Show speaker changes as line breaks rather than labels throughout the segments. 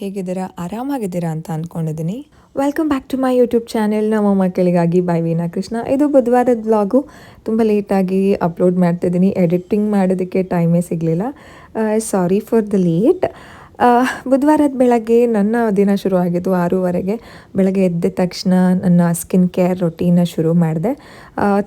ಹೇಗಿದ್ದೀರಾ? ಆರಾಮಾಗಿದ್ದೀರಾ ಅಂತ ಅಂದ್ಕೊಂಡಿದ್ದೀನಿ welcome back to my YouTube channel ನಮ್ಮ ಮಕ್ಕಳಿಗಾಗಿ ಬೈ ವೀನಾ ಕೃಷ್ಣ ಇದು ಬುಧವಾರದ ಬ್ಲಾಗು ತುಂಬ ಲೇಟಾಗಿ ಅಪ್ಲೋಡ್ ಮಾಡ್ತಿದ್ದೀನಿ. ಎಡಿಟಿಂಗ್ ಮಾಡೋದಕ್ಕೆ ಟೈಮೇ ಸಿಗಲಿಲ್ಲ. ಸಾರಿ ಫಾರ್ ದ ಲೇಟ್ ಬುಧವಾರದ ಬೆಳಗ್ಗೆ ನನ್ನ ದಿನ ಶುರು ಆಗಿದ್ದು ಆರೂವರೆಗೆ. ಬೆಳಗ್ಗೆ ಎದ್ದ ತಕ್ಷಣ ನನ್ನ ಸ್ಕಿನ್ ಕೇರ್ ರೊಟೀನ ಶುರು ಮಾಡಿದೆ.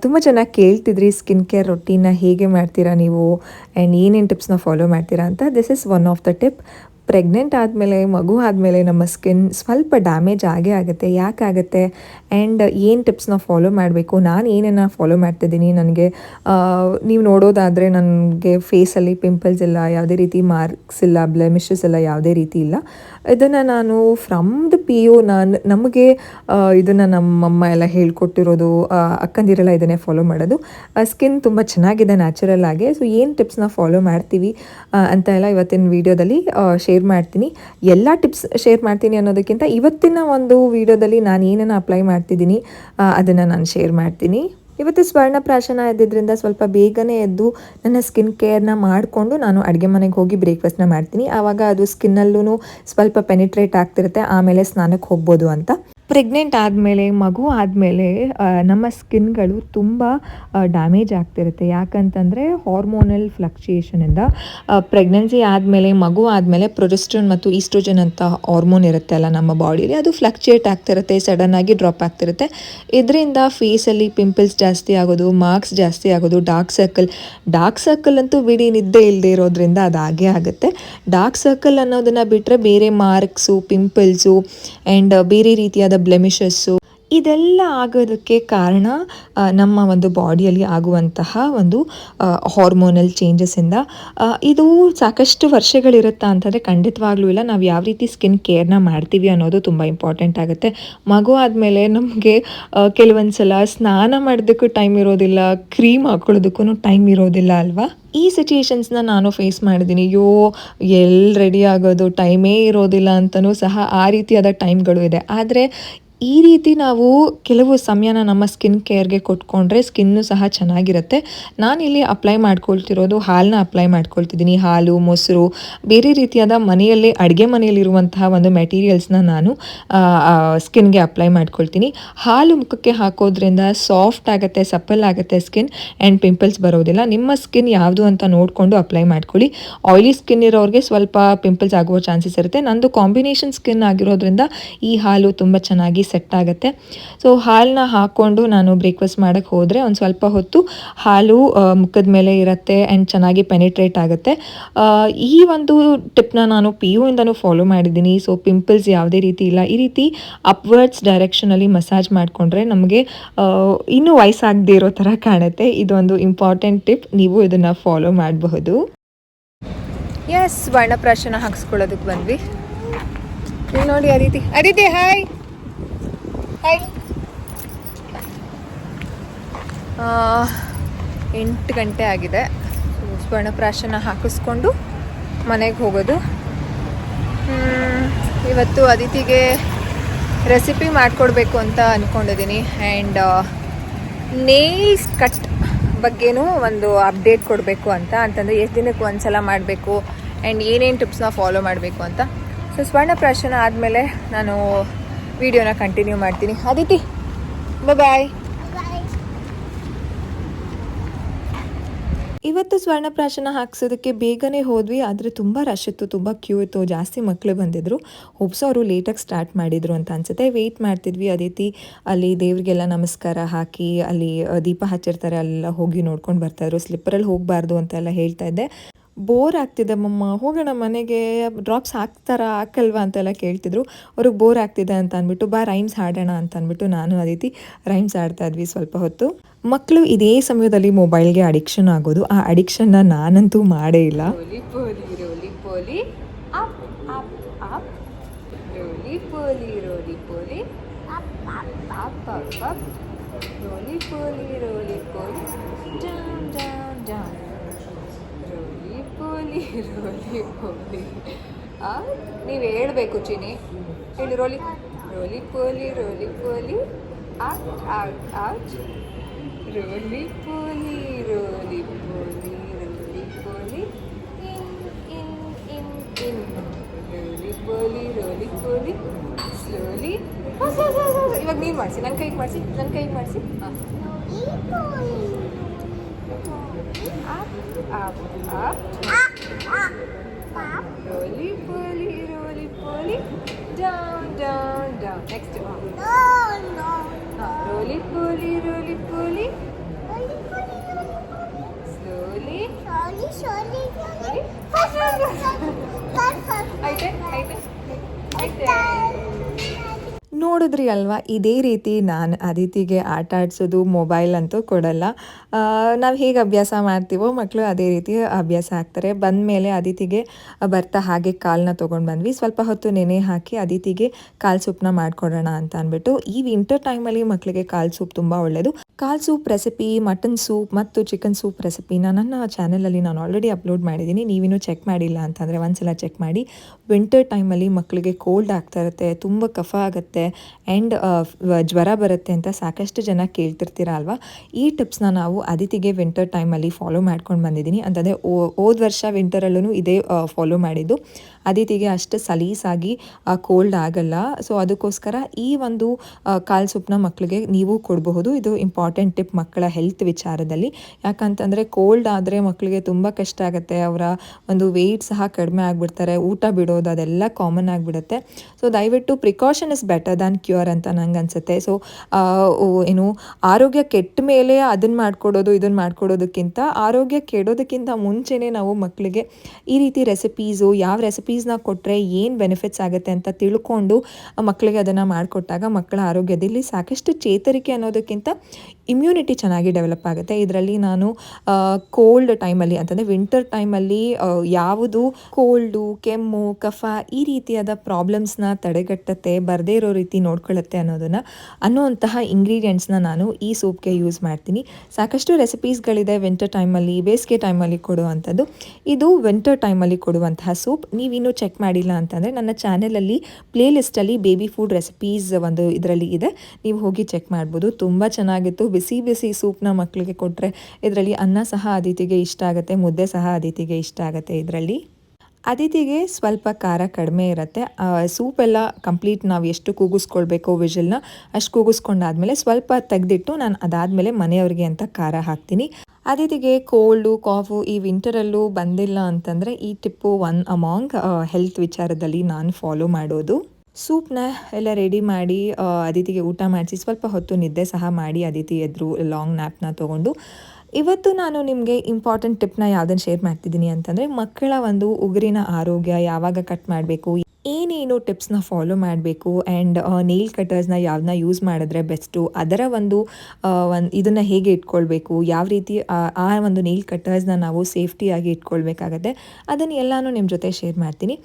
ತುಂಬ ಚೆನ್ನಾಗಿ ಕೇಳ್ತಿದ್ರಿ ಸ್ಕಿನ್ ಕೇರ್ ರೊಟೀನ ಹೇಗೆ ಮಾಡ್ತೀರಾ ನೀವು? ಆ್ಯಂಡ್ ಏನೇನು ಟಿಪ್ಸ್ನ ಫಾಲೋ ಮಾಡ್ತೀರಾ ಅಂತ? This is one of the tip pregnant ಆದಮೇಲೆ ಮಗು ಆದಮೇಲೆ ನಮ್ಮ ಸ್ಕಿನ್ ಸ್ವಲ್ಪ ಡ್ಯಾಮೇಜ್ ಆಗೇ ಆಗುತ್ತೆ. ಯಾಕಾಗುತ್ತೆ? ಆ್ಯಂಡ್ ಏನು ಟಿಪ್ಸ್ನ ಫಾಲೋ ಮಾಡಬೇಕು? ನಾನು ಏನೇನ ಫಾಲೋ ಮಾಡ್ತಿದ್ದೀನಿ? ನನಗೆ ನೀವು ನೋಡೋದಾದರೆ ನನಗೆ ಫೇಸಲ್ಲಿ ಪಿಂಪಲ್ಸ್ ಇಲ್ಲ, ಯಾವುದೇ ರೀತಿ ಮಾರ್ಕ್ಸ್ ಇಲ್ಲ ಬ್ಲೆಮಿಷಸ್ ಇಲ್ಲ, ಯಾವುದೇ ರೀತಿ ಇಲ್ಲ. ಇದನ್ನು ನಾನು ಫ್ರಮ್ ದ ಪಿ ಯು ನಾನು, ನಮಗೆ ಇದನ್ನು ನಮ್ಮಮ್ಮ ಎಲ್ಲ ಹೇಳ್ಕೊಟ್ಟಿರೋದು ಅಕ್ಕಂದಿರೆಲ್ಲ ಇದನ್ನೇ ಫಾಲೋ ಮಾಡೋದು. ಸ್ಕಿನ್ ತುಂಬ ಚೆನ್ನಾಗಿದೆ ನ್ಯಾಚುರಲ್ ಆಗಿ. ಸೊ ಏನು ಟಿಪ್ಸ್ನ ಫಾಲೋ ಮಾಡ್ತೀವಿ ಅಂತ ಎಲ್ಲ ಇವತ್ತಿನ ವೀಡಿಯೋದಲ್ಲಿ ಶೇರ್ ಮಾಡ್ತೀನಿ. ಎಲ್ಲ ಟಿಪ್ಸ್ ಶೇರ್ ಮಾಡ್ತೀನಿ ಅನ್ನೋದಕ್ಕಿಂತ ಇವತ್ತಿನ ಒಂದು ವೀಡಿಯೋದಲ್ಲಿ ನಾನು ಏನೇನು ಅಪ್ಲೈ ಮಾಡ್ತಿದ್ದೀನಿ. ಅದನ್ನು ನಾನು ಶೇರ್ ಮಾಡ್ತೀನಿ. ಇವತ್ತು ಸ್ವರ್ಣ ಪ್ರಾಶನ ಇದ್ದಿದ್ದರಿಂದ ಸ್ವಲ್ಪ ಬೇಗನೆ ಎದ್ದು ನನ್ನ ಸ್ಕಿನ್ ಕೇರ್ನ ಮಾಡಿಕೊಂಡು ನಾನು ಅಡುಗೆ ಮನೆಗೆ ಹೋಗಿ ಬ್ರೇಕ್ಫಾಸ್ಟ್ನ ಮಾಡ್ತೀನಿ. ಆವಾಗ ಅದು ಸ್ಕಿನ್ನಲ್ಲೂ ಸ್ವಲ್ಪ ಪೆನಿಟ್ರೇಟ್ ಆಗ್ತಿರುತ್ತೆ. ಆಮೇಲೆ ಸ್ನಾನಕ್ಕೆ ಹೋಗ್ಬೋದು ಅಂತ. ಪ್ರೆಗ್ನೆಂಟ್ ಆದಮೇಲೆ, ಮಗು ಆದಮೇಲೆ ನಮ್ಮ ಸ್ಕಿನ್ಗಳು ತುಂಬ ಡ್ಯಾಮೇಜ್ ಆಗ್ತಿರುತ್ತೆ. ಯಾಕಂತಂದರೆ ಹಾರ್ಮೋನಲ್ ಫ್ಲಕ್ಚುಯೇಷನಿಂದ ಪ್ರೆಗ್ನೆನ್ಸಿ ಆದಮೇಲೆ, ಮಗು ಆದಮೇಲೆ ಪ್ರೊಜೆಸ್ಟ್ರನ್ ಮತ್ತು ಈಸ್ಟ್ರೋಜನ್ ಅಂತ ಹಾರ್ಮೋನ್ ಇರುತ್ತೆ ಅಲ್ಲ ನಮ್ಮ ಬಾಡಿಲಿ ಅದು ಫ್ಲಕ್ಚುಯೇಟ್ ಆಗ್ತಿರುತ್ತೆ ಸಡನ್ನಾಗಿ ಡ್ರಾಪ್ ಆಗ್ತಿರುತ್ತೆ. ಇದರಿಂದ ಫೇಸಲ್ಲಿ ಪಿಂಪಲ್ಸ್ ಜಾಸ್ತಿ ಆಗೋದು ಮಾರ್ಕ್ಸ್ ಜಾಸ್ತಿ ಆಗೋದು ಡಾರ್ಕ್ ಸರ್ಕಲ್ ಡಾರ್ಕ್ ಸರ್ಕಲ್ ಅಂತೂ ಬಿಡಿ ನಿದ್ದೆ ಇಲ್ಲದೆ ಇರೋದ್ರಿಂದ ಅದು ಹಾಗೇ ಆಗುತ್ತೆ. ಡಾರ್ಕ್ ಸರ್ಕಲ್ ಅನ್ನೋದನ್ನು ಬಿಟ್ಟರೆ ಬೇರೆ ಮಾರ್ಕ್ಸು ಪಿಂಪಲ್ಸು ಆ್ಯಂಡ್ ಬೇರೆ ರೀತಿಯಾದ ಬ್ಲೆಮಿಷಸ್ಸು ಇದೆಲ್ಲ ಆಗೋದಕ್ಕೆ ಕಾರಣ ನಮ್ಮ ಒಂದು ಬಾಡಿಯಲ್ಲಿ ಆಗುವಂತಹ ಒಂದು ಹಾರ್ಮೋನಲ್ ಚೇಂಜಸ್ಸಿಂದ ಇದು ಸಾಕಷ್ಟು ವರ್ಷಗಳಿರುತ್ತಾ ಅಂತಂದರೆ ಖಂಡಿತವಾಗ್ಲೂ ಇಲ್ಲ. ನಾವು ಯಾವ ರೀತಿ ಸ್ಕಿನ್ ಕೇರ್ನ ಮಾಡ್ತೀವಿ ಅನ್ನೋದು ತುಂಬ ಇಂಪಾರ್ಟೆಂಟ್ ಆಗುತ್ತೆ. ಮಗು ಆದಮೇಲೆ ನಮಗೆ ಕೆಲವೊಂದು ಸಲ ಸ್ನಾನ ಮಾಡೋದಕ್ಕೂ ಟೈಮ್ ಇರೋದಿಲ್ಲ ಕ್ರೀಮ್ ಹಾಕೊಳ್ಳೋದಕ್ಕೂ ಟೈಮ್ ಇರೋದಿಲ್ಲ ಅಲ್ವಾ? ಈ ಸಿಚುಯೇಷನ್ಸ್ನ ನಾನು ಫೇಸ್ ಮಾಡಿದ್ದೀನಿ. ಅಯ್ಯೋ ಎಲ್ಲಿ ರೆಡಿ ಆಗೋದು? ಟೈಮೇ ಇರೋದಿಲ್ಲ ಅಂತಲೂ ಸಹ ಆ ರೀತಿಯಾದ ಟೈಮ್ಗಳು ಇದೆ. ಆದರೆ ಈ ರೀತಿ ನಾವು ಕೆಲವು ಸಮಯನ ನಮ್ಮ ಸ್ಕಿನ್ ಕೇರ್ಗೆ ಕೊಟ್ಕೊಂಡ್ರೆ ಸ್ಕಿನ್ನು ಸಹ ಚೆನ್ನಾಗಿರುತ್ತೆ. ನಾನಿಲ್ಲಿ ಅಪ್ಲೈ ಮಾಡ್ಕೊಳ್ತಿರೋದು ಹಾಲನ್ನ ಅಪ್ಲೈ ಮಾಡ್ಕೊಳ್ತಿದ್ದೀನಿ. ಹಾಲು, ಮೊಸರು, ಬೇರೆ ರೀತಿಯಾದ ಮನೆಯಲ್ಲಿ, ಅಡುಗೆ ಮನೆಯಲ್ಲಿರುವಂತಹ ಒಂದು ಮೆಟೀರಿಯಲ್ಸ್ನ ನಾನು ಸ್ಕಿನ್ಗೆ ಅಪ್ಲೈ ಮಾಡ್ಕೊಳ್ತೀನಿ. ಹಾಲು ಮುಖಕ್ಕೆ ಹಾಕೋದ್ರಿಂದ ಸಾಫ್ಟ್ ಆಗುತ್ತೆ ಸಪ್ಪಲ್ ಆಗುತ್ತೆ ಸ್ಕಿನ್ ಆ್ಯಂಡ್ ಪಿಂಪಲ್ಸ್ ಬರೋದಿಲ್ಲ. ನಿಮ್ಮ ಸ್ಕಿನ್ ಯಾವುದು ಅಂತ ನೋಡಿಕೊಂಡು ಅಪ್ಲೈ ಮಾಡ್ಕೊಳ್ಳಿ. ಆಯಿಲಿ ಸ್ಕಿನ್ ಇರೋರಿಗೆ ಸ್ವಲ್ಪ ಪಿಂಪಲ್ಸ್ ಆಗುವ ಚಾನ್ಸಸ್ ಇರುತ್ತೆ. ನಂದು ಕಾಂಬಿನೇಷನ್ ಸ್ಕಿನ್ ಆಗಿರೋದ್ರಿಂದ ಈ ಹಾಲು ತುಂಬ ಚೆನ್ನಾಗಿ ಸೆಟ್ ಆಗುತ್ತೆ. ಸೊ ಹಾಲನ್ನ ಹಾಕ್ಕೊಂಡು ನಾನು ಬ್ರೇಕ್ಫಾಸ್ಟ್ ಮಾಡೋಕ್ಕೆ ಹೋದರೆ ಒಂದು ಸ್ವಲ್ಪ ಹೊತ್ತು ಹಾಲು ಮುಖದ ಮೇಲೆ ಇರುತ್ತೆ ಆ್ಯಂಡ್ ಚೆನ್ನಾಗಿ ಪೆನಿಟ್ರೇಟ್ ಆಗುತ್ತೆ. ಈ ಒಂದು ಟಿಪ್ನ ನಾನು ಪಿ ಯು ಇಂದನೂ ಫಾಲೋ ಮಾಡಿದ್ದೀನಿ. ಸೊ ಪಿಂಪಲ್ಸ್ ಯಾವುದೇ ರೀತಿ ಇಲ್ಲ. ಈ ರೀತಿ ಅಪ್ವರ್ಡ್ಸ್ ಡೈರೆಕ್ಷನಲ್ಲಿ ಮಸಾಜ್ ಮಾಡಿಕೊಂಡ್ರೆ ನಮಗೆ ಇನ್ನೂ ವಯಸ್ಸಾಗದೇ ಇರೋ ಥರ ಕಾಣುತ್ತೆ. ಇದೊಂದು ಇಂಪಾರ್ಟೆಂಟ್ ಟಿಪ್ ನೀವು ಇದನ್ನು ಫಾಲೋ ಮಾಡಬಹುದು. ಎಸ್ ವರ್ಣಪ್ರಾಶನ ಹಾಕ್ಸ್ಕೊಳ್ಳೋದಕ್ಕೆ ಬಂದ್ವಿ. ನೋಡಿ ಅದಿತಿ ಅದಿತಿ ಹಾಯ್ ಎಂಟು ಗಂಟೆ ಆಗಿದೆ. ಸ್ವರ್ಣಪ್ರಾಶನ ಹಾಕಿಸ್ಕೊಂಡು ಮನೆಗೆ ಹೋಗೋದು. ಇವತ್ತು ಅದಿತಿಗೆ ರೆಸಿಪಿ ಮಾಡಿಕೊಡ್ಬೇಕು ಅಂತ ಅಂದ್ಕೊಂಡಿದ್ದೀನಿ ಆ್ಯಂಡ್ ನೇಲ್ಸ್ ಕಟ್ ಬಗ್ಗೆನೂ ಒಂದು ಅಪ್ಡೇಟ್ ಕೊಡಬೇಕು ಅಂತ. ಅಂತಂದರೆ ಎಷ್ಟು ದಿನಕ್ಕೆ ಒಂದು ಸಲ ಮಾಡಬೇಕು. ಆ್ಯಂಡ್ ಏನೇನು ಟಿಪ್ಸ್ನ ಫಾಲೋ ಮಾಡಬೇಕು ಅಂತ. ಸೊ ಸ್ವರ್ಣಪ್ರಾಶನ ಆದಮೇಲೆ ನಾನು ವಿಡಿಯೋನ ಕಂಟಿನ್ಯೂ ಮಾಡ್ತೀನಿ. ಅದಿತಿ ಬಾಯ್ ಇವತ್ತು ಸ್ವರ್ಣಪ್ರಾಶನ ಹಾಕ್ಸೋದಕ್ಕೆ ಬೇಗನೆ ಹೋದ್ವಿ, ಆದರೆ ತುಂಬ ರಶ್ ಇತ್ತು, ತುಂಬ ಕ್ಯೂ ಇತ್ತು, ಜಾಸ್ತಿ ಮಕ್ಕಳು ಬಂದಿದ್ರು. ಹೋಪ್ಸ್ ಅವರು ಲೇಟಾಗಿ ಸ್ಟಾರ್ಟ್ ಮಾಡಿದ್ರು ಅಂತ ಅನ್ಸುತ್ತೆ. ವೆಯ್ಟ್ ಮಾಡ್ತಿದ್ವಿ ಅದೇ ರೀತಿ ಅಲ್ಲಿ ದೇವ್ರಿಗೆಲ್ಲ ನಮಸ್ಕಾರ ಹಾಕಿ, ಅಲ್ಲಿ ದೀಪ ಹಚ್ಚಿರ್ತಾರೆ, ಅಲ್ಲೆಲ್ಲ ಹೋಗಿ ನೋಡ್ಕೊಂಡು ಬರ್ತಾಯಿದ್ರು ಸ್ಲಿಪ್ಪರಲ್ಲಿ ಹೋಗಬಾರ್ದು ಅಂತೆಲ್ಲ ಹೇಳ್ತಾ ಇದ್ದೆ. ಬೋರ್ ಆಗ್ತಿದೆ ಮಮ್ಮ ಹೋಗೋಣ ಮನೆಗೆ ಡ್ರಾಪ್ಸ್ ಹಾಕ್ತಾರಾ, ಹಾಕಲ್ವಾ ಅಂತೆಲ್ಲ ಕೇಳ್ತಿದ್ರು. ಅವ್ರಿಗೆ ಬೋರ್ ಆಗ್ತಿದೆ ಅಂತ ಅಂದ್ಬಿಟ್ಟು, ಬಾ ರೈಮ್ಸ್ ಹಾಡೋಣ ಅಂತ ಅಂದ್ಬಿಟ್ಟು ನಾನು ಆ ರೀತಿ ರೈಮ್ಸ್ ಆಡ್ತಾ ಇದ್ವಿ ಸ್ವಲ್ಪ ಹೊತ್ತು. ಮಕ್ಕಳು ಇದೇ ಸಮಯದಲ್ಲಿ ಮೊಬೈಲ್ಗೆ ಅಡಿಕ್ಷನ್ ಆಗೋದು. ಆ ಅಡಿಕ್ಷನ್ನ ನಾನಂತೂ ಮಾಡೇ ಇಲ್ಲ.
ಡೌನ್ ಡೌನ್ ಡೌನ್ ರೋಲಿ ಪೋಲಿ ನೀವು ಹೇಳಬೇಕು ಚಿನಿ ಹೇಳಿ ರೋಲಿ. ರೋಲಿ ಪೋಲಿ ರೋಲಿ ಪೋಲಿ. ಔಟ್ ಔಟ್ ಔಟ್ ರೋಲಿ ಪೋಲಿ ರೋಲಿ ಪೋಲಿ ರೋಲಿ ಪೋಲಿ. ಇನ್ ಇನ್ ಇನ್ ಇನ್. ಪೋಲಿ ರೋಲಿ ಪೋಲಿ. ಸ್ಲೋಲಿ. ಇವಾಗ ನೀನು ಮಾಡಿಸಿ ನನ್ನ ಕೈಗೆ ಮಾಡಿಸಿ ನನ್ನ ಕೈಗೆ ಮಾಡಿಸಿ. ಹಾಂ Roly poly, roly poly, down, down, down. Next one. Down, down, down. Roly poly, roly poly. Slowly. Slowly, slowly, slowly.
I did, I ನೋಡಿದ್ರಿ ಅಲ್ವಾ? ಇದೇ ರೀತಿ ನಾನು ಅದಿತಿಗೆ ಆಟ ಆಡಿಸೋದು ಮೊಬೈಲ್ ಅಂತೂ ಕೊಡಲ್ಲ. ನಾವು ಹೇಗೆ ಅಭ್ಯಾಸ ಮಾಡ್ತೀವೋ ಮಕ್ಕಳು ಅದೇ ರೀತಿ ಅಭ್ಯಾಸ ಆಗ್ತಾರೆ. ಬಂದ ಮೇಲೆ ಅದಿತಿಗೆ ಬರ್ತಾ ಹಾಗೆ ಕಾಲನ್ನ ತೊಗೊಂಡು ಬಂದ್ವಿ. ಸ್ವಲ್ಪ ಹೊತ್ತು ನೆನೆ ಹಾಕಿ ಅದಿತಿಗೆ ಕಾಲು ಸೂಪ್ನ ಮಾಡ್ಕೊಡೋಣ ಅಂತ ಅಂದ್ಬಿಟ್ಟು ಈ ವಿಂಟರ್ ಟೈಮಲ್ಲಿ ಮಕ್ಕಳಿಗೆ ಕಾಲು ಸೂಪ್ ತುಂಬ ಒಳ್ಳೆಯದು ಕಾಲು ಸೂಪ್ ರೆಸಿಪಿ ಮಟನ್ ಸೂಪ್ ಮತ್ತು ಚಿಕನ್ ಸೂಪ್ ರೆಸಿಪಿನ ನನ್ನ ಚಾನಲಲ್ಲಿ ನಾನು ಆಲ್ರೆಡಿ ಅಪ್ಲೋಡ್ ಮಾಡಿದ್ದೀನಿ. ನೀವಿನ್ನೂ ಚೆಕ್ ಮಾಡಿಲ್ಲ ಅಂತಂದರೆ ಒಂದ್ಸಲ ಚೆಕ್ ಮಾಡಿ. ವಿಂಟರ್ ಟೈಮಲ್ಲಿ ಮಕ್ಕಳಿಗೆ ಕೋಲ್ಡ್ ಆಗ್ತಾ ಇರುತ್ತೆ, ತುಂಬ ಕಫ ಆಗುತ್ತೆ ಆ್ಯಂಡ್ ಜ್ವರ ಬರುತ್ತೆ ಅಂತ ಸಾಕಷ್ಟು ಜನ ಕೇಳ್ತಿರ್ತೀರ ಅಲ್ವಾ? ಈ ಟಿಪ್ಸ್ನ ನಾವು ಅದಿತಿಗೆ ವಿಂಟರ್ ಟೈಮಲ್ಲಿ ಫಾಲೋ ಮಾಡ್ಕೊಂಡು ಬಂದಿದ್ದೀನಿ ಅಂತಂದರೆ ಹೋದ ವರ್ಷ ವಿಂಟರಲ್ಲೂ ಇದೇ ಫಾಲೋ ಮಾಡಿದ್ದು. ಅದಿತಿಗೆ ಅಷ್ಟು ಸಲೀಸಾಗಿ ಕೋಲ್ಡ್ ಆಗಲ್ಲ. ಸೊ ಅದಕ್ಕೋಸ್ಕರ ಈ ಒಂದು ಕಾಲು ಸೊಪ್ಪನ್ನ ಮಕ್ಕಳಿಗೆ ನೀವು ಕೊಡಬಹುದು. ಇದು ಇಂಪಾರ್ಟೆಂಟ್ ಟಿಪ್ ಮಕ್ಕಳ ಹೆಲ್ತ್ ವಿಚಾರದಲ್ಲಿ. ಯಾಕಂತಂದರೆ ಕೋಲ್ಡ್ ಆದರೆ ಮಕ್ಕಳಿಗೆ ತುಂಬ ಕಷ್ಟ ಆಗುತ್ತೆ. ಅವರ ಒಂದು ವೆಯ್ಟ್ ಸಹ ಕಡಿಮೆ ಆಗಿಬಿಡ್ತಾರೆ. ಊಟ ಬಿಡೋದು ಅದೆಲ್ಲ ಕಾಮನ್ ಆಗಿಬಿಡುತ್ತೆ. ಸೊ ದಯವಿಟ್ಟು precaution is better than cure ಅಂತ ನಂಗೆ ಅನಿಸುತ್ತೆ ಸೊ ಏನು, ಆರೋಗ್ಯ ಕೆಟ್ಟ ಮೇಲೆ ಅದನ್ನು ಮಾಡಿಕೊಡೋದು ಇದನ್ನು ಮಾಡಿಕೊಡೋದಕ್ಕಿಂತ ಆರೋಗ್ಯ ಕೆಡೋದಕ್ಕಿಂತ ಮುಂಚೆನೇ ನಾವು ಮಕ್ಕಳಿಗೆ ಈ ರೀತಿ ರೆಸಿಪೀಸು ಯಾವ ರೆಸಿಪೀಸ್ನ ಕೊಟ್ಟರೆ ಏನು ಬೆನಿಫಿಟ್ಸ್ ಆಗುತ್ತೆ ಅಂತ ತಿಳ್ಕೊಂಡು ಮಕ್ಕಳಿಗೆ ಅದನ್ನು ಮಾಡಿಕೊಟ್ಟಾಗ ಮಕ್ಕಳ ಆರೋಗ್ಯದಲ್ಲಿ ಸಾಕಷ್ಟು ಚೇತರಿಕೆ ಅನ್ನೋದಕ್ಕಿಂತ ಇಮ್ಯುನಿಟಿ ಚೆನ್ನಾಗಿ ಡೆವಲಪ್ ಆಗುತ್ತೆ. ಇದರಲ್ಲಿ ನಾನು ಕೋಲ್ಡ್ ಟೈಮಲ್ಲಿ ಅಂತಂದರೆ ವಿಂಟರ್ ಟೈಮಲ್ಲಿ ಯಾವುದು ಕೋಲ್ಡು ಕೆಮ್ಮು, ಕಫ ಈ ರೀತಿಯಾದ ಪ್ರಾಬ್ಲಮ್ಸ್ನ ತಡೆಗಟ್ಟುತ್ತೆ, ಬರದೇ ಇರೋ ರೀತಿ ನೋಡ್ಕೊಳ್ಳುತ್ತೆ ಅನ್ನೋದನ್ನು ಅನ್ನೋವಂತಹ ಇಂಗ್ರೀಡಿಯೆಂಟ್ಸ್ನ ನಾನು ಈ ಸೂಪ್ಗೆ ಯೂಸ್ ಮಾಡ್ತೀನಿ. ಸಾಕಷ್ಟು ರೆಸಿಪೀಸ್ಗಳಿದೆ ವಿಂಟರ್ ಟೈಮಲ್ಲಿ ಬೇಸಿಗೆ ಟೈಮಲ್ಲಿ ಕೊಡುವಂಥದ್ದು. ಇದು ವಿಂಟರ್ ಟೈಮಲ್ಲಿ ಕೊಡುವಂತಹ ಸೂಪ್ ನೀವಿನ್ನೂ ಚೆಕ್ ಮಾಡಿಲ್ಲ ಅಂತಂದರೆ ನನ್ನ ಚಾನೆಲಲ್ಲಿ ಪ್ಲೇಲಿಸ್ಟಲ್ಲಿ ಬೇಬಿ ಫುಡ್ ರೆಸಿಪೀಸ್ ಒಂದು ಇದರಲ್ಲಿ ಇದೆ. ನೀವು ಹೋಗಿ ಚೆಕ್ ಮಾಡ್ಬೋದು. ತುಂಬ ಚೆನ್ನಾಗಿತ್ತು. ಬಿಸಿ ಬಿಸಿ ಸೂಪ್ನ ಮಕ್ಕಳಿಗೆ ಕೊಟ್ಟರೆ ಇದರಲ್ಲಿ ಅನ್ನ ಸಹ ಅದಿತಿಗೆ ಇಷ್ಟ ಆಗುತ್ತೆ, ಮುದ್ದೆ ಸಹ ಅದಿತಿಗೆ ಇಷ್ಟ ಆಗುತ್ತೆ ಇದರಲ್ಲಿ. ಅದಿತಿಗೆ ಸ್ವಲ್ಪ ಖಾರ ಕಡಿಮೆ ಇರುತ್ತೆ. ಸೂಪ್ ಎಲ್ಲ ಕಂಪ್ಲೀಟ್ ನಾವು ಎಷ್ಟು ಕೂಗಿಸ್ಕೊಳ್ಬೇಕು ವಿಜಲ್ನ ಅಷ್ಟು ಕೂಗಿಸ್ಕೊಂಡಾದ್ಮೇಲೆ ಸ್ವಲ್ಪ ತೆಗೆದಿಟ್ಟು ನಾನು ಅದಾದಮೇಲೆ ಮನೆಯವ್ರಿಗೆ ಅಂತ ಖಾರ ಹಾಕ್ತೀನಿ. ಅದಿತಿಗೆ ಕೋಲ್ಡು, ಕಾಫು ಈ ವಿಂಟರಲ್ಲೂ ಬಂದಿಲ್ಲ ಅಂತಂದರೆ ಈ ಟಿಪ್ಪು ಒನ್ ಅಮಾಂಗ್ ಹೆಲ್ತ್ ವಿಚಾರದಲ್ಲಿ ನಾನು ಫಾಲೋ ಮಾಡೋದು. ಸೂಪ್ನ ಎಲ್ಲ ರೆಡಿ ಮಾಡಿ ಅದಿತಿಗೆ ಊಟ ಮಾಡಿಸಿ, ಸ್ವಲ್ಪ ಹೊತ್ತು ನಿದ್ದೆ ಸಹ ಮಾಡಿ ಅದಿತಿ ಎದುರು ಲಾಂಗ್ ನ್ಯಾಪ್ನ ತೊಗೊಂಡು. ಇವತ್ತು ನಾನು ನಿಮಗೆ ಇಂಪಾರ್ಟೆಂಟ್ ಟಿಪ್ನ ಯಾವುದನ್ನು ಶೇರ್ ಮಾಡ್ತಿದ್ದೀನಿ ಅಂತಂದರೆ ಮಕ್ಕಳ ಒಂದು ಉಗುರಿನ ಆರೋಗ್ಯ ಯಾವಾಗ ಕಟ್ ಮಾಡಬೇಕು ಏನೇನು ಟಿಪ್ಸ್ನ ಫಾಲೋ ಮಾಡಬೇಕು ಆ್ಯಂಡ್ ನೇಲ್ ಕಟರ್ಸ್ನ ಯಾವ್ದನ್ನ ಯೂಸ್ ಮಾಡಿದ್ರೆ ಬೆಸ್ಟು? ಅದರ ಒಂದು ಒಂದು ಇದನ್ನು ಹೇಗೆ ಇಟ್ಕೊಳ್ಬೇಕು? ಯಾವ ರೀತಿ, ಆ ಒಂದು ನೇಲ್ ಕಟರ್ಸ್ನ ನಾವು ಸೇಫ್ಟಿಯಾಗಿ ಇಟ್ಕೊಳ್ಬೇಕಾಗತ್ತೆ? ಅದನ್ನು ಎಲ್ಲನೂ ನಿಮ್ಮ ಜೊತೆ ಶೇರ್ ಮಾಡ್ತೀನಿ.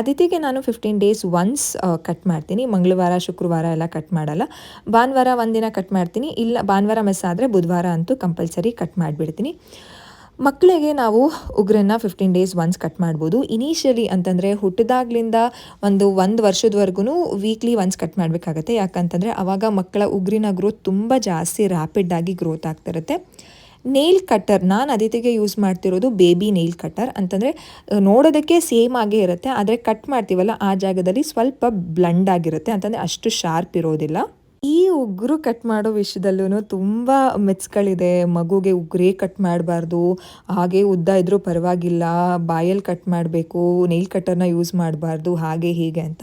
ಅದಿತಿಗೆ ನಾನು ಫಿಫ್ಟೀನ್ ಡೇಸ್ ಒನ್ಸ್ ಕಟ್ ಮಾಡ್ತೀನಿ. ಮಂಗಳವಾರ, ಶುಕ್ರವಾರ ಎಲ್ಲ ಕಟ್ ಮಾಡಲ್ಲ. ಭಾನುವಾರ ಒಂದಿನ ಕಟ್ ಮಾಡ್ತೀನಿ. ಇಲ್ಲ, ಭಾನುವಾರ ಮಿಸ್ ಆದರೆ ಬುಧವಾರ ಅಂತೂ ಕಂಪಲ್ಸರಿ ಕಟ್ ಮಾಡಿಬಿಡ್ತೀನಿ. ಮಕ್ಕಳಿಗೆ ನಾವು ಉಗ್ರನ್ನ ಫಿಫ್ಟೀನ್ ಡೇಸ್ ಒನ್ಸ್ ಕಟ್ ಮಾಡ್ಬೋದು. ಇನಿಷಿಯಲಿ ಅಂತಂದರೆ ಹುಟ್ಟಿದಾಗ್ಲಿಂದ ಒಂದು ಒಂದು ವರ್ಷದವರೆಗೂ ವೀಕ್ಲಿ ಒನ್ಸ್ ಕಟ್ ಮಾಡಬೇಕಾಗತ್ತೆ. ಯಾಕಂತಂದರೆ ಆವಾಗ ಮಕ್ಕಳ ಉಗ್ರಿನ ಗ್ರೋತ್ ತುಂಬ ಜಾಸ್ತಿ ರ್ಯಾಪಿಡ್ಡಾಗಿ ಗ್ರೋತ್ ಆಗ್ತಿರುತ್ತೆ ನೇಲ್ ಕಟ್ಟರ್ ನಾನು ಅದಿತಿಗೆ ಯೂಸ್ ಮಾಡ್ತಿರೋದು ಬೇಬಿ ನೇಲ್ ಕಟ್ಟರ್ ಅಂತಂದರೆ ನೋಡೋದಕ್ಕೆ ಸೇಮ್ ಆಗೇ ಇರುತ್ತೆ, ಆದರೆ ಕಟ್ ಮಾಡ್ತೀವಲ್ಲ, ಆ ಜಾಗದಲ್ಲಿ ಸ್ವಲ್ಪ ಬ್ಲಂಡ್ ಆಗಿರುತ್ತೆ. ಅಂತಂದರೆ ಅಷ್ಟು ಶಾರ್ಪ್ ಇರೋದಿಲ್ಲ. ಈ ಉಗುರು ಕಟ್ ಮಾಡೋ ವಿಷಯದಲ್ಲೂ ತುಂಬ ಮೆಚ್ಗಳಿದೆ ಮಗುಗೆ ಉಗುರೇ ಕಟ್ ಮಾಡಬಾರ್ದು. ಹಾಗೆ ಉದ್ದ ಇದ್ದರೂ ಪರವಾಗಿಲ್ಲ. ಬಾಯಲ್ಲಿ ಕಟ್ ಮಾಡಬೇಕು. ನೈಲ್ ಕಟ್ಟರ್ನ ಯೂಸ್ ಮಾಡಬಾರ್ದು. ಹಾಗೆ ಹೀಗೆ ಅಂತ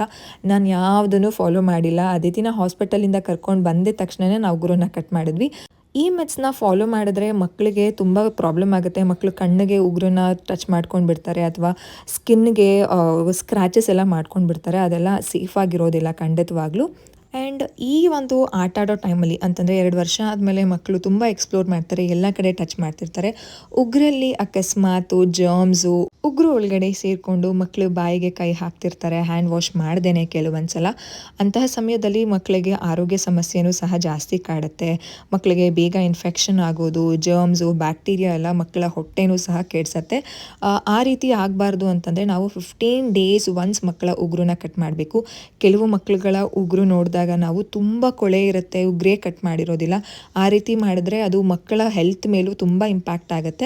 ನಾನು ಯಾವುದನ್ನು ಫಾಲೋ ಮಾಡಿಲ್ಲ. ಅದೇ ದಿನ ಹಾಸ್ಪಿಟಲಿಂದ ಕರ್ಕೊಂಡು ಬಂದ ತಕ್ಷಣವೇ ನಾವು ಉಗುರನ್ನ ಕಟ್ ಮಾಡಿದ್ವಿ. ಈ ಮೆಟ್ಸ್ನ ಫಾಲೋ ಮಾಡಿದ್ರೆ ಮಕ್ಕಳಿಗೆ ತುಂಬ ಪ್ರಾಬ್ಲಮ್ ಆಗುತ್ತೆ. ಮಕ್ಕಳು ಕಣ್ಣಿಗೆ ಉಗುರನ್ನ ಟಚ್ ಮಾಡ್ಕೊಂಡು ಬಿಡ್ತಾರೆ ಅಥವಾ ಸ್ಕಿನ್ಗೆ ಸ್ಕ್ರ್ಯಾಚಸ್ ಎಲ್ಲ ಮಾಡ್ಕೊಂಡು ಬಿಡ್ತಾರೆ. ಅದೆಲ್ಲ ಸೇಫ್ ಆಗಿರೋದಿಲ್ಲ ಖಂಡಿತವಾಗ್ಲೂ. ಆ್ಯಂಡ್ ಈ ಒಂದು ಆಟ ಆಡೋ ಟೈಮಲ್ಲಿ ಅಂತಂದರೆ ಎರಡು ವರ್ಷ ಆದಮೇಲೆ ಮಕ್ಕಳು ತುಂಬ ಎಕ್ಸ್ಪ್ಲೋರ್ ಮಾಡ್ತಾರೆ ಎಲ್ಲ ಕಡೆ ಟಚ್ ಮಾಡ್ತಿರ್ತಾರೆ. ಉಗ್ರಲ್ಲಿ ಅಕಸ್ಮಾತು ಜರ್ಮ್ಸು ಉಗ್ರು ಒಳಗಡೆ ಸೇರಿಕೊಂಡು ಮಕ್ಕಳು ಬಾಯಿಗೆ ಕೈ ಹಾಕ್ತಿರ್ತಾರೆ ಹ್ಯಾಂಡ್ ವಾಶ್ ಮಾಡ್ದೇನೆ ಕೆಲವೊಂದು ಸಲ. ಅಂತಹ ಸಮಯದಲ್ಲಿ ಮಕ್ಕಳಿಗೆ ಆರೋಗ್ಯ ಸಮಸ್ಯೆನೂ ಸಹ ಜಾಸ್ತಿ ಕಾಡುತ್ತೆ. ಮಕ್ಕಳಿಗೆ ಬೇಗ ಇನ್ಫೆಕ್ಷನ್ ಆಗೋದು ಜರ್ಮ್ಸು ಬ್ಯಾಕ್ಟೀರಿಯಾ ಎಲ್ಲ ಮಕ್ಕಳ ಹೊಟ್ಟೆನೂ ಸಹ ಕೆಡ್ಸತ್ತೆ. ಆ, ರೀತಿ ಆಗಬಾರ್ದು ಅಂತಂದರೆ ನಾವು ಫಿಫ್ಟೀನ್ ಡೇಸ್ ಒನ್ಸ್ ಮಕ್ಕಳ ಉಗುರನ್ನ ಕಟ್ ಮಾಡಬೇಕು. ಕೆಲವು ಮಕ್ಕಳುಗಳ ಉಗುರು ನೋಡಿದಾಗ ಮಾಡಿದಾಗ ನಾವು ತುಂಬ ಕೊಳೆ ಇರುತ್ತೆ ಗ್ರೇ ಕಟ್ ಮಾಡಿರೋದಿಲ್ಲ. ಆ ರೀತಿ ಮಾಡಿದ್ರೆ ಅದು ಮಕ್ಕಳ ಹೆಲ್ತ್ ಮೇಲೂ ತುಂಬ ಇಂಪ್ಯಾಕ್ಟ್ ಆಗುತ್ತೆ.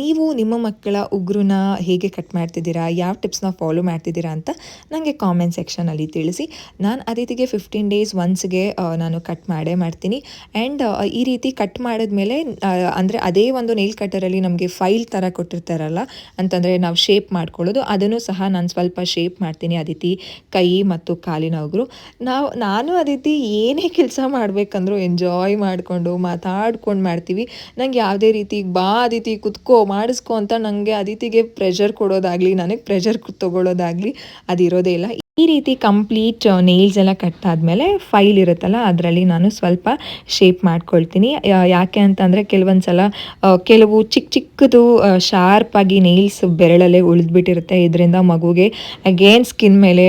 ನೀವು ನಿಮ್ಮ ಮಕ್ಕಳ ಉಗುರನ್ನ ಹೇಗೆ ಕಟ್ ಮಾಡ್ತಿದ್ದೀರಾ, ಯಾವ ಟಿಪ್ಸ್ನ ಫಾಲೋ ಮಾಡ್ತಿದ್ದೀರಾ ಅಂತ ನನಗೆ ಕಾಮೆಂಟ್ ಸೆಕ್ಷನಲ್ಲಿ ತಿಳಿಸಿ. ನಾನು ಅದಿತಿಗೆ ಫಿಫ್ಟೀನ್ ಡೇಸ್ ಒನ್ಸ್ಗೆ ನಾನು ಕಟ್ ಮಾಡೇ ಮಾಡ್ತೀನಿ. ಆ್ಯಂಡ್ ಈ ರೀತಿ ಕಟ್ ಮಾಡಿದ್ಮೇಲೆ ಅಂದರೆ ಅದೇ ಒಂದು ನೇಲ್ ಕಟ್ಟರಲ್ಲಿ ನಮಗೆ ಫೈಲ್ ಥರ ಕೊಟ್ಟಿರ್ತಾರಲ್ಲ, ಅಂತಂದರೆ ನಾವು ಶೇಪ್ ಮಾಡ್ಕೊಳ್ಳೋದು, ಅದನ್ನು ಸಹ ನಾನು ಸ್ವಲ್ಪ ಶೇಪ್ ಮಾಡ್ತೀನಿ, ಅದಿತಿ ಕೈ ಮತ್ತು ಕಾಲಿನ ಉಗುರು. ನಾವು ನಾನು ಅದಿತಿ ಏನೇ ಕೆಲಸ ಮಾಡಬೇಕಂದ್ರೂ ಎಂಜಾಯ್ ಮಾಡಿಕೊಂಡು ಮಾತಾಡ್ಕೊಂಡು ಮಾಡ್ತೀವಿ. ನಂಗೆ ಯಾವುದೇ ರೀತಿ ಬಾ ಅದಿತಿ ಕುತ್ಕೋ, ಮಾಡಿಸ್ಕೊ ಅಂತ ನನಗೆ ಅದಿತಿಗೆ ಪ್ರೆಷರ್ ಕೊಡೋದಾಗಲಿ, ನನಗೆ ಪ್ರೆಷರ್ ತೊಗೊಳ್ಳೋದಾಗಲಿ ಅದಿರೋದೇ ಇಲ್ಲ. ಈ ರೀತಿ ಕಂಪ್ಲೀಟ್ ನೇಲ್ಸ್ ಎಲ್ಲ ಕಟ್ ಆದಮೇಲೆ ಫೈಲ್ ಇರುತ್ತಲ್ಲ, ಅದರಲ್ಲಿ ನಾನು ಸ್ವಲ್ಪ ಶೇಪ್ ಮಾಡ್ಕೊಳ್ತೀನಿ. ಯಾಕೆ ಅಂತಂದರೆ ಕೆಲವೊಂದು ಸಲ ಕೆಲವು ಚಿಕ್ಕ ಚಿಕ್ಕದು ಶಾರ್ಪಾಗಿ ನೇಲ್ಸ್ ಬೆರಳಲ್ಲೇ ಉಳಿದ್ಬಿಟ್ಟಿರುತ್ತೆ. ಇದರಿಂದ ಮಗುಗೆ ಅಗೇನ್ ಸ್ಕಿನ್ ಮೇಲೆ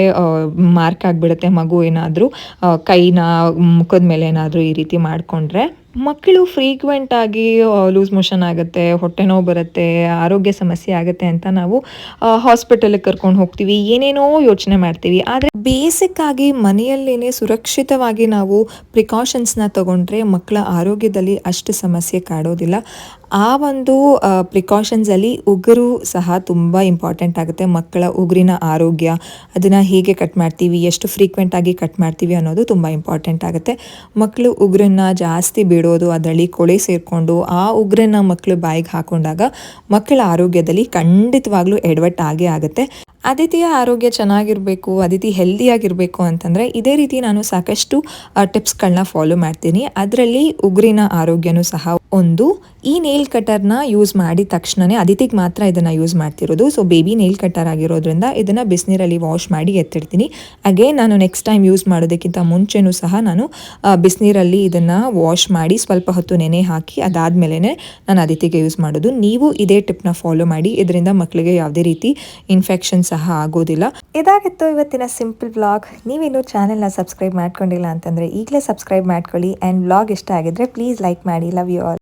ಮಾರ್ಕ್ ಆಗಿಬಿಡುತ್ತೆ ಮಗು ಏನಾದರೂ ಕೈನ, ಮುಖದ ಮೇಲೆ ಏನಾದರೂ ಈ ರೀತಿ ಮಾಡಿಕೊಂಡ್ರೆ. ಮಕ್ಕಳು ಫ್ರೀಕ್ವೆಂಟ್ ಆಗಿ ಲೂಸ್ ಮೋಷನ್ ಆಗುತ್ತೆ, ಹೊಟ್ಟೆ ನೋವು ಬರುತ್ತೆ, ಆರೋಗ್ಯ ಸಮಸ್ಯೆ ಆಗುತ್ತೆ ಅಂತ ನಾವು ಹಾಸ್ಪಿಟಲ್ಗೆ ಕರ್ಕೊಂಡು ಹೋಗ್ತೀವಿ, ಏನೇನೋ ಯೋಚನೆ ಮಾಡ್ತೀವಿ. ಆದರೆ ಬೇಸಿಕ್ ಆಗಿ ಮನೆಯಲ್ಲೇನೆ ಸುರಕ್ಷಿತವಾಗಿ ನಾವು ಪ್ರಿಕಾಷನ್ಸ್ನ ತಗೊಂಡ್ರೆ ಮಕ್ಕಳ ಆರೋಗ್ಯದಲ್ಲಿ ಅಷ್ಟು ಸಮಸ್ಯೆ ಕಾಡೋದಿಲ್ಲ. ಆ ಒಂದು ಪ್ರಿಕಾಷನ್ಸಲ್ಲಿ ಉಗುರು ಸಹ ತುಂಬ ಇಂಪಾರ್ಟೆಂಟ್ ಆಗುತ್ತೆ. ಮಕ್ಕಳ ಉಗುರಿನ ಆರೋಗ್ಯ, ಅದನ್ನು ಹೇಗೆ ಕಟ್ ಮಾಡ್ತೀವಿ, ಎಷ್ಟು ಫ್ರೀಕ್ವೆಂಟ್ ಆಗಿ ಕಟ್ ಮಾಡ್ತೀವಿ ಅನ್ನೋದು ತುಂಬ ಇಂಪಾರ್ಟೆಂಟ್ ಆಗುತ್ತೆ. ಮಕ್ಕಳು ಉಗುರನ್ನ ಜಾಸ್ತಿ ಬಿಡೋದು, ಅದರಲ್ಲಿ ಕೊಳೆ ಸೇರಿಕೊಂಡು ಆ ಉಗುರನ್ನ ಮಕ್ಕಳು ಬಾಯಿಗೆ ಹಾಕೊಂಡಾಗ ಮಕ್ಕಳ ಆರೋಗ್ಯದಲ್ಲಿ ಖಂಡಿತವಾಗ್ಲೂ ಆಗೇ ಆಗುತ್ತೆ. ಅದಿತಿಯ ಆರೋಗ್ಯ ಚೆನ್ನಾಗಿರಬೇಕು ಅದಿತಿ ಹೆಲ್ದಿಯಾಗಿರಬೇಕು ಅಂತಂದರೆ ಇದೇ ರೀತಿ ನಾನು ಸಾಕಷ್ಟು ಟಿಪ್ಸ್ಗಳನ್ನ ಫಾಲೋ ಮಾಡ್ತೀನಿ. ಅದರಲ್ಲಿ ಉಗುರಿನ ಆರೋಗ್ಯನೂ ಸಹ ಒಂದು. ಈ ನೇಲ್ ಕಟರ್ನ ಯೂಸ್ ಮಾಡಿದ ತಕ್ಷಣವೇ ಅದಿತಿಗೆ ಮಾತ್ರ ಇದನ್ನು ಯೂಸ್ ಮಾಡ್ತಿರೋದು. ಸೊ ಬೇಬಿ ನೇಲ್ ಕಟರ್ ಆಗಿರೋದ್ರಿಂದ ಇದನ್ನು ಬಿಸಿನೀರಲ್ಲಿ ವಾಶ್ ಮಾಡಿ ಎತ್ತಿಡ್ತೀನಿ. ಅಗೇನ್ ನಾನು ನೆಕ್ಸ್ಟ್ ಟೈಮ್ ಯೂಸ್ ಮಾಡೋದಕ್ಕಿಂತ ಮುಂಚೆನೂ ಸಹ ನಾನು ಬಿಸಿನೀರಲ್ಲಿ ಇದನ್ನು ವಾಶ್ ಮಾಡಿ ಸ್ವಲ್ಪ ಹೊತ್ತು ನೆನೆ ಹಾಕಿ ಅದಾದಮೇಲೆ ನಾನು ಅದಿತಿಗೆ ಯೂಸ್ ಮಾಡೋದು. ನೀವು ಇದೇ ಟಿಪ್ನ ಫಾಲೋ ಮಾಡಿ. ಇದರಿಂದ ಮಕ್ಕಳಿಗೆ ಯಾವುದೇ ರೀತಿ ಇನ್ಫೆಕ್ಷನ್ ಸಹ ಆಗೋದಿಲ್ಲ. ಇದಾಗಿತ್ತು ಇವತ್ತಿನ ಸಿಂಪಲ್ ವ್ಲಾಗ್ ನೀವೇನು ಚಾನೆಲ್ನ ಸಬ್ಸ್ಕ್ರೈಬ್ ಮಾಡ್ಕೊಂಡಿಲ್ಲ ಅಂತಂದರೆ ಈಗಲೇ ಸಬ್ಸ್ಕ್ರೈಬ್ ಮಾಡ್ಕೊಳ್ಳಿ. ಆ್ಯಂಡ್ ಬ್ಲಾಗ್ ಇಷ್ಟ ಆಗಿದ್ರೆ ಪ್ಲೀಸ್ ಲೈಕ್ ಮಾಡಿ. Love you all